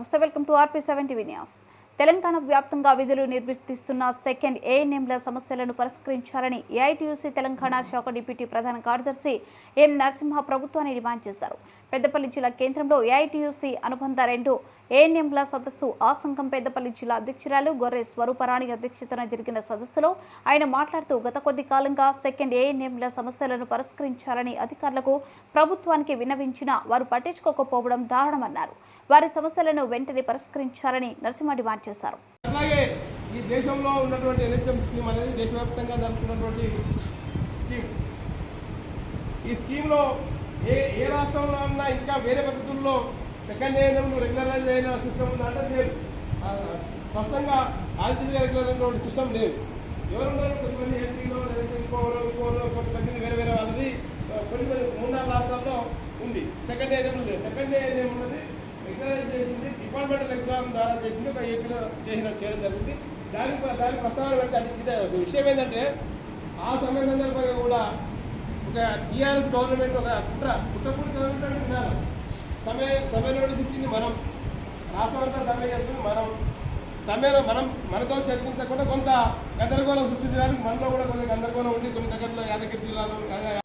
నమస్తే welcome to RP seven TV news Telangana వ్యాప్తంగా విధులు నిర్వర్తిస్తున్న సెకండ్ ఏఎన్ఎంల సమస్యలను పరిష్కరించాలని ఏఐటీయూసీ తెలంగాణ శాఖ డిప్యూటీ ప్రధాన కార్యదర్శి ఎం నరసింహ ప్రభుత్వాన్ని డిమాండ్ చేశారు. పెద్దపల్లి జిల్లా కేంద్రంలో ఏఐటీయూసీ అనుబంధ రెండు ఏఎన్ఎంల సదస్సు ఆ సంఘం పెద్దపల్లి జిల్లా అధ్యక్షురాలు గొర్రె స్వరూపరాణి అధ్యక్షతన జరిగిన సదస్సులో ఆయన మాట్లాడుతూ గత కొద్ది కాలంగా సెకండ్ ఏఎన్ఎంల సమస్యలను పరిష్కరించాలని అధికారులకు ప్రభుత్వానికి విన్నవించినా వారు పట్టించుకోకపోవడం దారుణమన్నారు. వారి సమస్యలను వెంటనే పరిష్కరించాలని నరసింహ డిమాండ్ చేశారు. ఈ దేశంలో ఉన్నటువంటి ఎన్హెచ్ఎం స్కీమ్ అనేది దేశవ్యాప్తంగా స్కీమ్ ఈ స్కీమ్లో ఏ ఏ రాష్ట్రంలో ఉన్నా ఇంకా వేరే పద్ధతుల్లో సెకండ్ ఏఎన్ఎం రెగ్యులరైజ్ అయిన సిస్టమ్ ఉందంటే లేదు. స్పష్టంగా ఆదిత్య రెగ్యులర్ అయినటువంటి సిస్టమ్ లేదు. ఎవరున్నారు? కొంతమంది ఎంపీలో లేదంటే ఇంకోలో ఇంకోలో కొంతమంది వేరే వేరే వాళ్ళది. కొన్ని కొన్ని మూడు నాలుగు రాష్ట్రాల్లో ఉంది. సెకండ్ ఏఎన్ఎం లేదు సెకండ్ ఏఎన్ఎం ఉన్నది రెగ్యులరైజ్ చేసింది డిపార్ట్మెంటల్ ఎగ్జామ్ ద్వారా చేసింది ఒక ఏపీలో చేసిన చేయడం జరిగింది. దానికి దానికి ప్రస్తావన పెడితే అది ఒక విషయం ఏంటంటే ఆ సమయ సందర్భంగా కూడా ఒక టీఆర్ఎస్ గవర్నమెంట్ ఒక కుట్ర. కుట్రపూడి గవర్నమెంట్ ఉన్నారు సమయ సమయ నోటీస్ ఇచ్చింది మనం. రాష్ట్రం అంతా సమ్మె చేస్తుంది మనం. సమ్మెలో మనం మనతో చర్చించకుండా కొంత గందరగోళం సృష్టించడానికి మనలో కూడా కొంత గందరగోళం ఉండి కొన్ని దగ్గరలో యాదగిరి జిల్లాలో